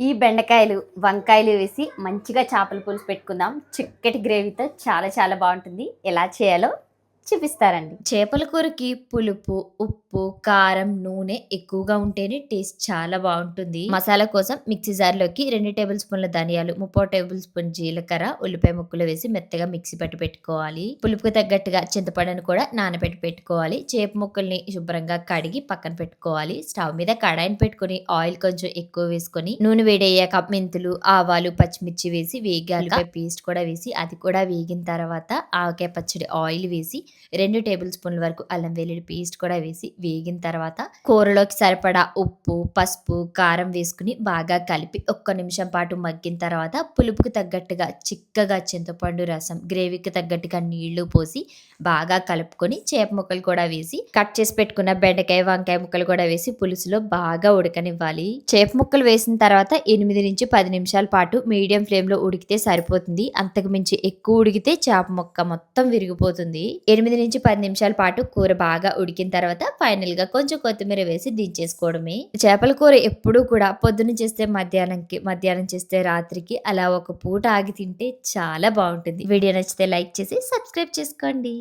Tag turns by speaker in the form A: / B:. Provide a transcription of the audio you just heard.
A: ఈ బెండకాయలు వంకాయలు వేసి మంచిగా చేపల పులుసు పెట్టుకుందాం. చిక్కటి గ్రేవీతో చాలా చాలా బాగుంటుంది. ఎలా చేయాలో చూపిస్తారండి.
B: చేపల కూరకి పులుపు ఉప్పు కారం నూనె ఎక్కువగా ఉంటేనే టేస్ట్ చాలా బాగుంటుంది. మసాలా కోసం మిక్సీ జార్లోకి రెండు టేబుల్ స్పూన్ల ధనియాలు ముప్పై టేబుల్ స్పూన్ జీలకర్ర ఉల్లిపాయ ముక్కలు వేసి మెత్తగా మిక్సీ పట్టి పెట్టుకోవాలి. పులుపుకి తగ్గట్టుగా చింతపండును కూడా నానబెట్టి పెట్టుకోవాలి. చేప ముక్కల్ని శుభ్రంగా కడిగి పక్కన పెట్టుకోవాలి. స్టవ్ మీద కడాయిని పెట్టుకొని ఆయిల్ కొంచెం ఎక్కువ వేసుకొని నూనె వేడయ్యాక మెంతులు ఆవాలు పచ్చిమిర్చి వేసి వేగాలి పేస్ట్ కూడా వేసి అది కూడా వేగిన తర్వాత ఆవకాయ పచ్చడి ఆయిల్ వేసి రెండు టేబుల్ స్పూన్ల వరకు అల్లం వెల్లుల్లి పేస్ట్ కూడా వేసి వేగిన తర్వాత కూరలోకి సరిపడా ఉప్పు పసుపు కారం వేసుకుని బాగా కలిపి ఒక్క నిమిషం పాటు మగ్గిన తర్వాత పులుపుకి తగ్గట్టుగా చిక్కగా చింతపండు రసం గ్రేవీకి తగ్గట్టుగా నీళ్ళు పోసి బాగా కలుపుకొని చేప ముక్కలు కూడా వేసి కట్ చేసి పెట్టుకున్న బెండకాయ వంకాయ ముక్కలు కూడా వేసి పులుసులో బాగా ఉడకనివ్వాలి. చేప ముక్కలు వేసిన తర్వాత ఎనిమిది నుంచి పది నిమిషాల పాటు మీడియం ఫ్లేమ్లో ఉడికితే సరిపోతుంది. అంతకు మించి ఎక్కువ ఉడికితే చేప ముక్క మొత్తం విరిగిపోతుంది. ఎనిమిది నుంచి పది నిమిషాల పాటు కూర బాగా ఉడికిన తర్వాత ఫైనల్గా కొంచెం కొత్తిమీర వేసి దించేసుకోవడమే. చేపల కూర ఎప్పుడూ కూడా పొద్దున చేస్తే మధ్యాహ్నంకి మధ్యాహ్నం చేస్తే రాత్రికి అలా ఒక పూట ఆగి తింటే చాలా బాగుంటుంది. వీడియో నచ్చితే లైక్ చేసి సబ్స్క్రైబ్ చేసుకోండి.